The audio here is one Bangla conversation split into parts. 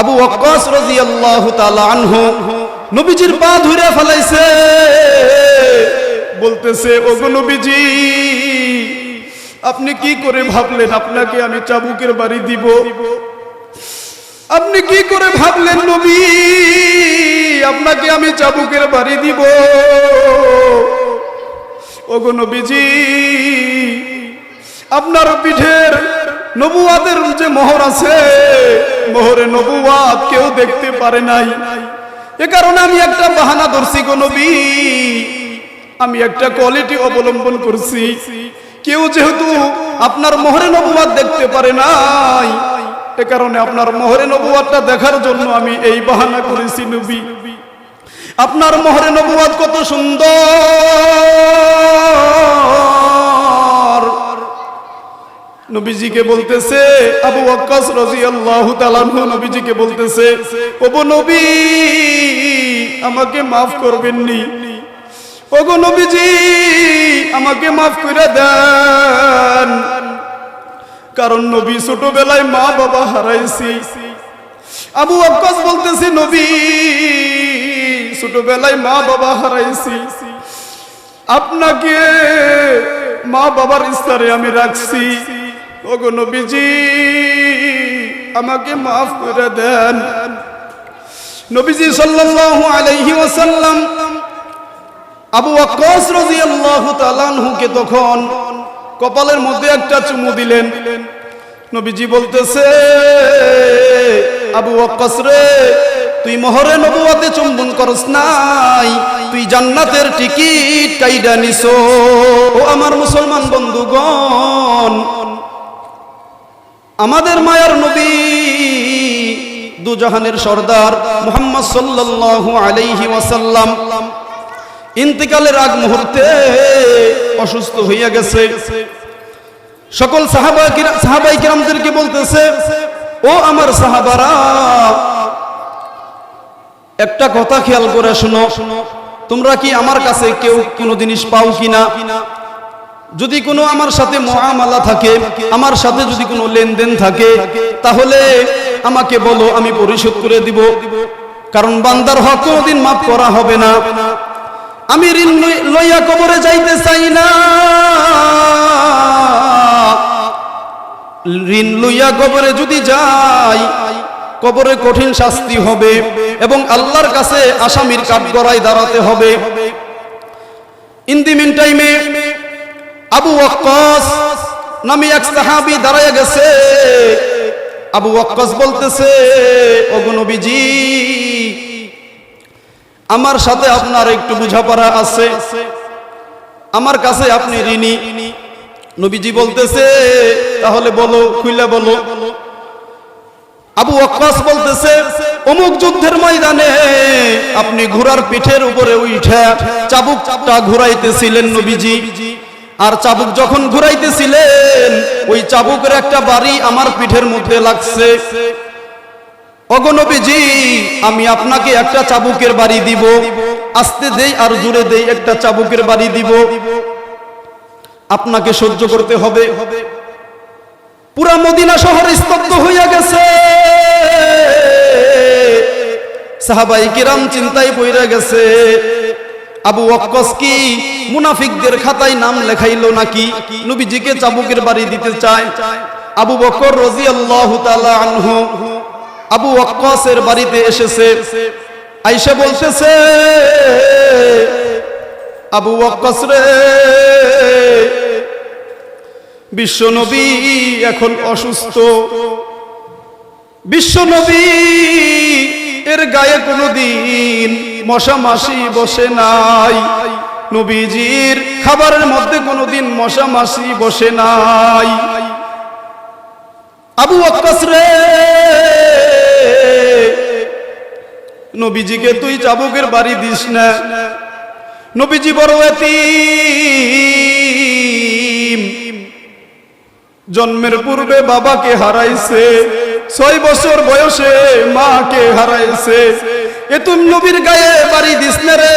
আবু ওয়াক্কাস রাদিয়াল্লাহু তাআলা আনহু নবীজির পা ধরে ফেলাইছে। বলতেছে, ওগো নবীজি, আপনি কি করে ভাবলেন আপনাকে আমি চাবুকের বাড়ি দিব? আপনি কি করে ভাবলেন নবী, আপনাকে আমি চাবুকের বাড়ি দিব? ওগো নবীজি, আপনার পিঠের নবুয়াদের যে মোহর আছে মোহরে নবুয়াত কেউ দেখতে পারে নাই। এ কারণে আমি একটা বাহানা ধরছি গো নবী। আমি একটা কোয়ালিটি অবলম্বন করছি। কেউ যেহেতু আপনার মোহরে নবুয়াত দেখতে পারে নাই, এ কারণে আপনার মোহরে নবুয়াতটা দেখার জন্য আমি এই বাহানা করেছি নবী। আপনার মোহরে নবুয়াত কত সুন্দর। নবীজিকে বলতেছে, আবু ওয়াক্কাস রাদিয়াল্লাহু তাআলা নবীজিকে বলতেছে, ওগো নবী, আমাকে maaf করবেন নি ওগো নবীজি, আমাকে maaf করে দেন। কারণ নবী ছোটবেলায় মা বাবা হারাইছি। আবু আব্বাস বলতেছে, নবী, ছোটবেলায় মা বাবা হারাইছি। আপনাকে মা বাবার স্তরে আমি রাখছি। ওগো নবীজি, আমাকে মাফ করে দেন। নবীজি সাল্লাল্লাহু আলাইহি ওয়াসাল্লাম আবু ওয়াক্কাস রাদিয়াল্লাহু তাআলা আনহুকে তখন কপালের মধ্যে একটা চুমু দিলেন। নবীজি বলতেছে, আবু ওয়াক্কাস রে, তুই মোহরে নবুয়াতে চুম্বন করস নাই, তুই জান্নাতের টিকিট কাইডা নিছো। ও আমার মুসলমান বন্ধুগণ আমাদের মায়ার নবী দুজাহানের সর্দার মোহাম্মদ সাল্লাল্লাহু আলাইহি ওয়াসাল্লাম ইন্তিকালের আগ মুহূর্তে অসুস্থ হইয়া গেছে। সকল সাহাবা সাহাবাই কিরামদেরকে বলতেছে, ও আমার সাহাবারা, একটা কথা খেয়াল করে শোনো। তোমরা কি আমার কাছে কেউ কোনো জিনিস পাও কিনা? যদি কোনো আমার সাথে মহামালা থাকে, আমার সাথে যদি কোনো লেনদেন থাকে, তাহলে আমাকে বলো, আমি পরিশোধ করে দিব। কারণ বান্দার হক কোনোদিন মাফ করা হবে না। আমি ঋণ লই- লইয়া কবরে যাইতে চাই না। ঋণ লইয়া কবরে যদি যাই, কবরে কঠিন শাস্তি হবে এবং আল্লাহর কাছে আসামির কাঠগড়ায় দাঁড়াতে হবে। ইন দি মিন টাইমে আবু ওয়াক্কাস নামে এক সাহাবী দাঁড়ায় গেছে। আবু ওয়াক্কাস বলতেছে, ওগো আমার সাথে আপনার একটু বোঝাপড়া আছে। আমার কাছে আপনি ঋণী। নবীজি বলতেছে, তাহলে বলো, খুইলা বলো। আবু ওয়াক্কাস বলতেছে, অমুক যুদ্ধের ময়দানে আপনি ঘোড়ার পিঠের উপরে উঠে চাবুকটা ঘুরাইতেছিলেন নবীজি। আর চাবুক যখন ঘুরাইতেছিলেন, ওই চাবুকের একটা বাড়ি আমার পিঠের মধ্যে লাগছে। অগনবীজি আমি আপনাকে একটা চাবুকের বাড়ি দিব, আস্তে দেই আর জুড়ে দেই একটা চাবুকের বাড়ি দিব। আপনাকে সহ্য করতে হবে। পুরা মদিনা শহর স্তব্ধ হইয়া গেছে। সাহাবাই কিরাম চিন্তায় পইরা গেছে। আবু ওয়াক্কস কি মুনাফিকদের খাতায় নাম লেখাইলো নাকি? নবীজিকে চাবুকের বাড়ি দিতে চায়। আবু বকর রাদিয়াল্লাহু তাআলা আনহু আবু ওয়াক্কাসের বাড়িতে এসেছে। আয়েশা বলতেছে, আবু ওয়াক্কাস রে বিশ্বনবী এখন অসুস্থ। বিশ্বনবী এর গায়ে কোনোদিন মশা মাসি বসে নাই। নবীজির খাবারের মধ্যে কোনোদিন মশা মাসি বসে নাই। আবু আক্কাস রে, নবীজিকে তুই চাবুকের বাড়ি দিস না। নবীজি বড় এতিম। জন্মের পূর্বে বাবাকে হারাইছে, ছয় বছর বয়সে মাকে হারাইছে। এ তুমি নবীর গায়ে বাড়ি দিস রে।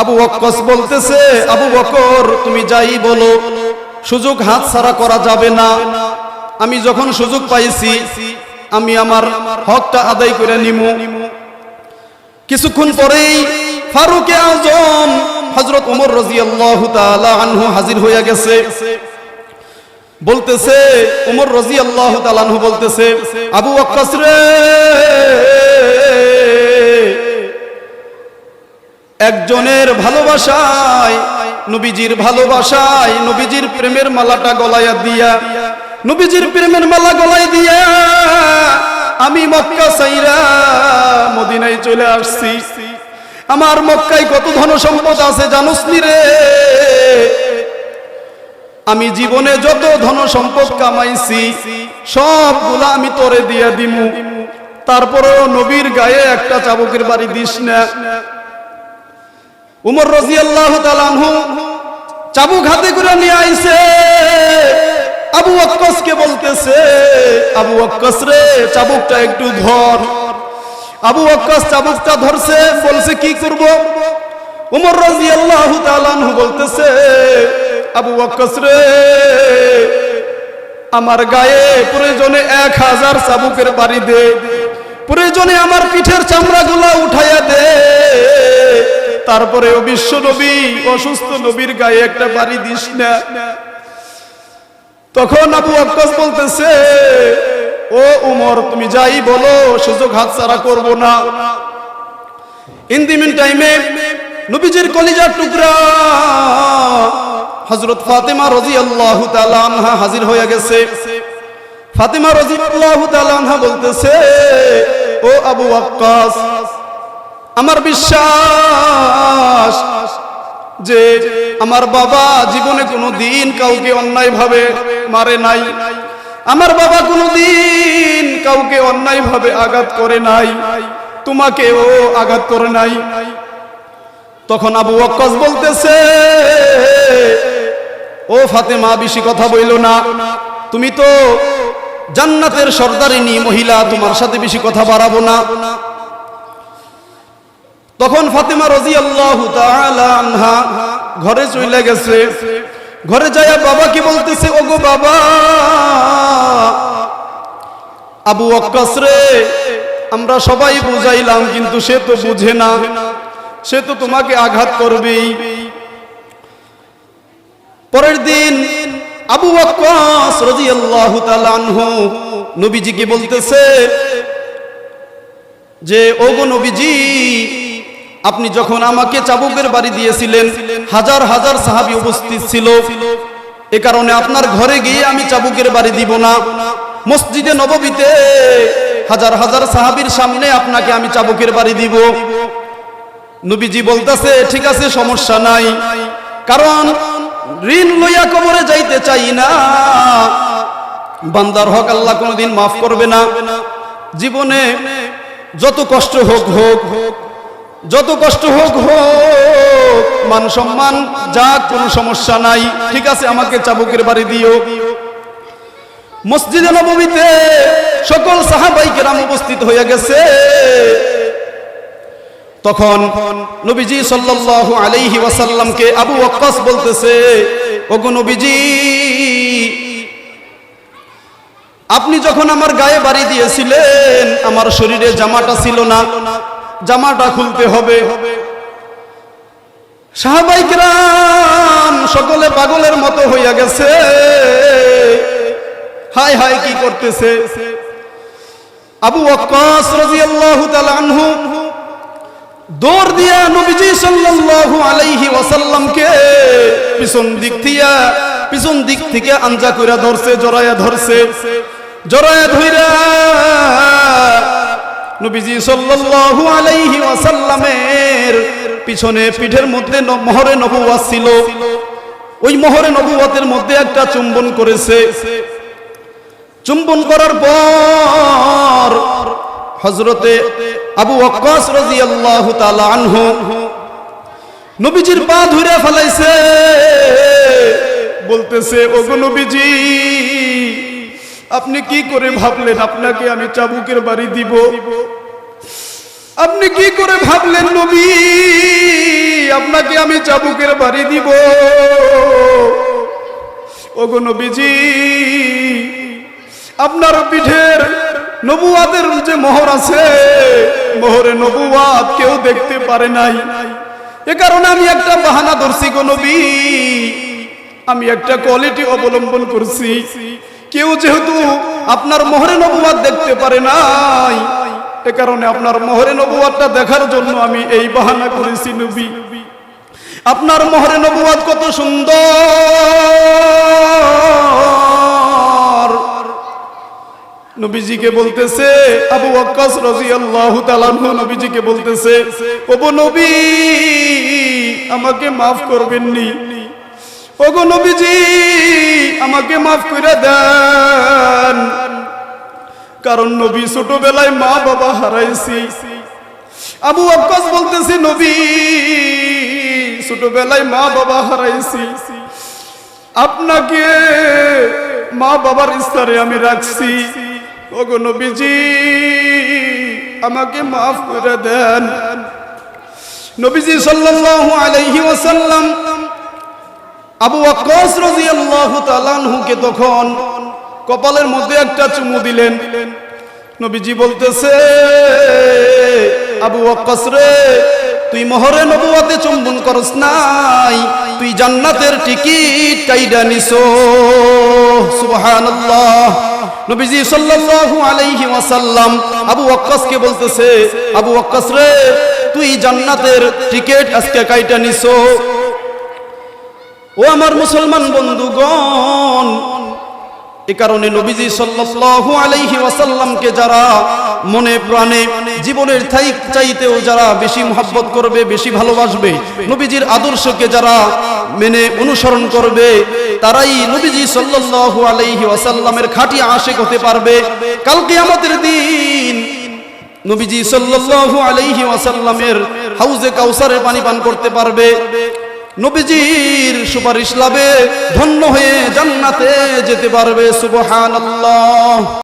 আবু বক্কস বলতেছে, আবু বকর, তুমি যাই বলো, সুযোগ হাত ছাড়া করা যাবে না। আমি যখন সুযোগ পাইছি, আমি আমার হকটা আদায় করে নিমু। কিছুক্ষণ পরেই ফারুকে আজম হজরত উমর রাজিয়াল্লাহু তাআলা আনহু হাজির হইয়া গেছে। বলতেছে উমর রাজিয়াল্লাহু তাআলা আনহু বলতেছে, আবু ওয়াক্কাস রে একজনের ভালোবাসায়, নবীজির ভালোবাসায়, নবীজির প্রেমের মালাটা গলায়া দিয়া, নবীজির প্রেমের মালা গলায় দিয়া আমি মক্কা সাইরা মদিনায় চলে আসছি। আমার মক্কায় কত ধন সম্পদ আছে জানোস রে? আমি জীবনে যত ধন সম্পদ কামাইছি, সবগুলা আমি তোরে দিয়া দিমু। তারপরও নবীর গায়ে একটা চাবুকের বাড়ি দিস না। উমর রাজিয়াল্লাহু তাআলা আনহু চাবুক হাতে করে নিয়ে আইছে। আবু ওয়াক্কাসকে বলতেছে, আবু ওয়াক্কাস রে, চাবুকটা একটু ধর। আবু ওয়াক্কাস চাবুকটা ধরছে, বলছে, কি করব? উমর রাদিয়াল্লাহু তাআলা আনহু বলতেছে, আবু ওয়াক্কাস রে, আমার গায়ে প্রয়োজনে এক হাজার চাবুকের বাড়ি দে। প্রয়োজনে আমার পিঠের চামড়াগুলা উঠাইয়া দে। তারপরে বিশ্ব নবী, অসুস্থ নবীর গায়ে একটা বাড়ি দিস না। তখন আবু আক্কাস বলতেছে, ও উমর, তুমি যাই বলো, সুযোগ হাতছাড়া করব না। ইন দি মিন টাইমে নবীজির কলিজার টুকরা হযরত ফাতেমা রাদিয়াল্লাহু তাআলা আনহা হাজির হয়ে গেছে। ফাতেমা রাদিয়াল্লাহু তাআলা বলতেছে, ও আবু ওয়াক্কাস, আমার বিশ্বাস যে আমার বাবা জীবনে কোনো দিন কাউকে অন্যায় ভাবে মারে নাই। আমার বাবা কোনো দিন কাউকে অন্যায় ভাবে আঘাত করে নাই তোমাকে ও আঘাত করে নাই। তখন আবু ওয়াক্কাস বলতেছে, ও ফাতেমা, বেশি কথা বইল না। তুমি তো জান্নাতের সর্দারিনী মহিলা তোমার সাথে বেশি কথা বাড়াবো না। তখন ফাতেমা রাজি আল্লাহ আনহা ঘরে চলে গেছে। ঘরে যাইয়া বাবা কি বলতেছে, ওগো বাবা, আবু অক্কাস রে, আমরা সবাই বুঝাইলাম, কিন্তু সে তো বুঝে না। সে তো তোমাকে আঘাত করবেই। পরের দিন আবু ওয়াক্কাস রাদিয়াল্লাহু তাআলা নবীজিকে বলতেছে যে, ওগো নবীজি, আপনি যখন আমাকে চাবুকের বাড়ি দিয়েছিলেন, হাজার হাজার সাহাবী উপস্থিত ছিল। এ কারণে আপনার ঘরে গিয়ে আমি চাবুকের বাড়ি দিব না। মসজিদে নববীতে হাজার হাজার সাহাবীর সামনে আপনাকে আমি চাবুকের বাড়ি দিব। নবীজি বলতেছে, ঠিক আছে, সমস্যা নাই। কারণ ঋণ লইয়া কবরে যাইতে চাই না। বান্দার হক আল্লাহ কোনোদিন মাফ করবে না। জীবনে যত কষ্ট হোক হোক হোক যত কষ্ট হোক হোক, মান সম্মান যা কোনো সমস্যা নাই। ঠিক আছে, আমাকে চাবুকের বাড়ি দিও। মসজিদে নবমীতে সকল সাহাবাই কেরাম উপস্থিত হইয়া গেছে। তখন নবীজি সাল্লাল্লাহু আলাইহি ওয়াসাল্লামকে আবু ওয়াক্কাস বলতেছে, ওগো নবীজি, আপনি যখন আমার গায়ে বাড়ি দিয়েছিলেন, আমার শরীরে জামাটা ছিল না, জামাটা খুলতে হবে। সাহাবাইকরাম সকলে পাগলের মতো হইয়া গেছে। হাই হাই কি করতেছে? আবু ওয়াক্কাস রাদিয়াল্লাহু তাআলা আনহু দৌড় দিয়া নবীজি সাল্লাল্লাহু আলাইহি ওয়াসাল্লামকে পিছন দিক থেকে পিছন দিক থেকে আঞ্জা কইরা ধরছে জড়ায়া ধরছে। জড়ায়া ধইরা নবীজি সাল্লাল্লাহু আলাইহি ওয়াসাল্লামের পিছনে পিঠের মধ্যে মোহরে নবুয়াত ছিল। ওই মোহরে নবুয়াতের মধ্যে একটা চুম্বন করেছে। চুম্বন করার পর হজরতে আবু ওয়াক্কাস রাদিয়াল্লাহু তাআলা আনহু নবীজির পা ধরে ফেলাইছে। বলতেছে, ওগো নবীজি, আপনি কি করে ভাবলেন আপনাকে আমি চাবুকের বাড়ি দিব? আপনি কি করে ভাবলেন নবী, আপনাকে আমি চাবুকের বাড়ি দিব? ওগো নবীজি, আপনার পিঠের নবুয়াদের যে মোহর আছে, মোহরে নবুয়াত কেউ দেখতে পারে নাই। এ কারণে আমি একটা বাহানা ধরছি গো নবী। আমি একটা কোয়ালিটি অবলম্বন করছি। কেউ যেহেতু আপনার মোহরে নবুয়াত দেখতে পারে নাই, এ কারণে আপনার মোহরে নবুয়াতটা দেখার জন্য আমি এই বাহানা করেছি নবী। আপনার মোহরে নবুয়াত কত সুন্দর। নবীজিকে বলতেছে, আবু ওয়াক্কাস রাদিয়াল্লাহু তাআলা নবীজিকে বলতেছে, ওগো নবী, আমাকে maaf করবেননি। ওগো নবীজি, আমাকে maaf করে দেন। কারণ নবী ছোটবেলায় মা বাবা হারাইছি। আবু ওয়াক্কাস বলতেছে, নবী, ছোটবেলায় মা বাবা হারাইছি। আপনাকে মা বাবার স্তরে আমি রাখছি। ওগো নবীজি, আমাকে মাফ করে দেন। নবীজি সাল্লাল্লাহু আলাইহি ওয়াসাল্লাম আবু ওয়াক্কাস রাদিয়াল্লাহু তাআলা আনহুকে তখন কপালের মধ্যে একটা চুমু দিলেন। নবীজি বলতেছে, আবু ওয়াক্কাস রে তুই মোহরে নবুয়াতে চুম্বন করস নাই, তুই জান্নাতের টিকিট কাইডা নিছো। সুবহানাল্লাহ। নবীজি সাল্লাল্লাহু আলাইহি ওয়াসাল্লাম আবু ওয়াক্কাসকে বলতেছে, আবু ওয়াক্কাস রে, তুই জান্নাতের টিকিট আজকে কাইটা নিছো? ও আমার মুসলমান বন্ধুগণ এ কারণে নবীজি সাল্লাল্লাহু আলাইহি ওয়াসাল্লামকে যারা মনে প্রাণে জীবনের চাইতেও যারা বেশি করবে, বেশি ভালোবাসবে, নবীজির আদর্শকে যারা মেনে অনুসরণ করবে, তারাই নবীজি সাল্লাল্লাহু আলাইহি ওয়াসাল্লামের খাঁটি আশিক হতে পারবে। কাল কিয়ামতের দিন নবীজি সাল্লাল্লাহু আলাইহি ওয়াসাল্লামের হাউজে কাউসারের পানি পান করতে পারবে। নবীজির সুপারিশ লাভে ধন্য হয়ে জান্নাতে যেতে পারবে সুবহানাল্লাহ।